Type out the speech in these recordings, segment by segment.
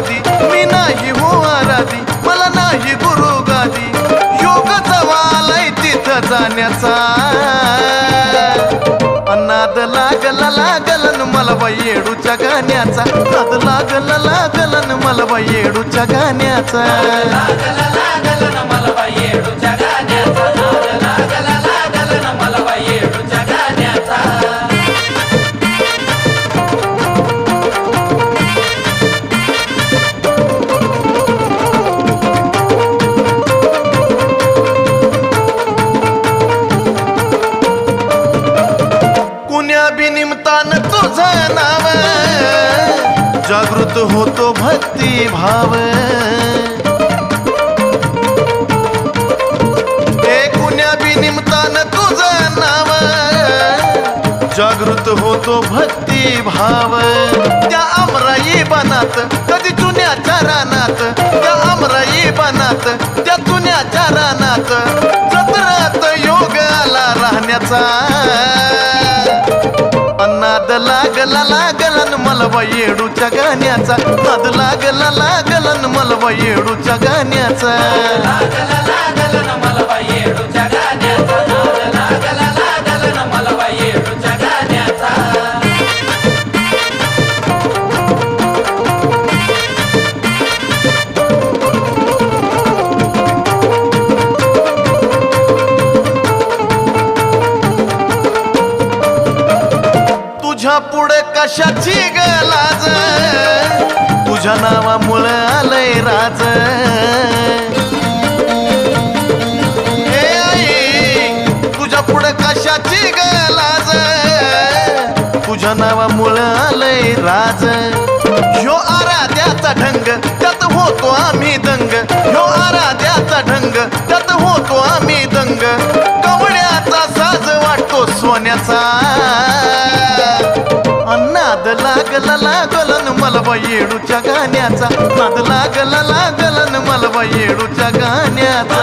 गुरु मी नाही हो आराधी मला नाही गुरु गादी. योग जवालाय तिथं जाण्याचा. नाद लागला लागलन मला बाई येडूच्या गाण्याचा. नाद लागला लागलन मला बाई येडूच्या गाण्याचा. लागला मला बाई येडूच्या जागृत होतो भक्ती भाव। हे बिनिमतान तुझं नाव। जागृत होतो भक्ती भाव। त्या अमराई बनात कधी चुन्याच्या रानात। त्या अमराई बनात त्या चुन्याच्या रानात। जत्रात योग आला राहण्याचा। नाद लागला लागलन न मला बाई येडूच्या गाण्याचा. नाद लागला लागलन न मला बाई येडूच्या गाण्याचा. तुझ्या पुढे कशाची गलाज? तुझ्या नावामुळे आलय राज. हे आई, तुझ्या पुढे कशाची गलाज? तुझ्या नावामुळे आलय राज. ह्यो आराध्याचा ढंग त्यात होतो आम्ही दंग. ह्यो आराध्याचा ढंग त्यात होतो आम्ही दंग. कवड्याचा साज वाटतो सोन्याचा. लागला लागलन मलबा बाई येडूच्या गाण्याचा. नाद लागला लागलन मलबा बाई येडूच्या गाण्याचा.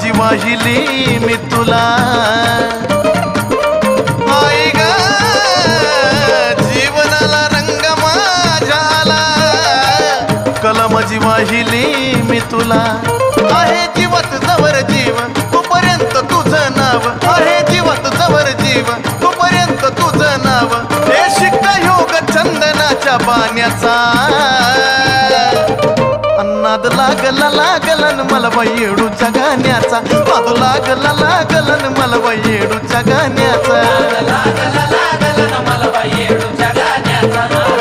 कला माझी वाहिली मी तुला. आई ग जीवनाला रंग माझ्या आला वाहिली मी तुला. आहे जीवत जवर जीव तोपर्यंत तुझं नाव. आहे जीवत जवर जीव तोपर्यंत तुझं नाव. हे शिक योग चंदनाच्या पाण्याचा. नाद लागला लागलन मला बयेडूच्या गाण्याचा. नाद लागला लागलन मला बयेडूच्या गाण्याचा. लागला लागला लागलन मला बयेडूच्या गाण्याचा.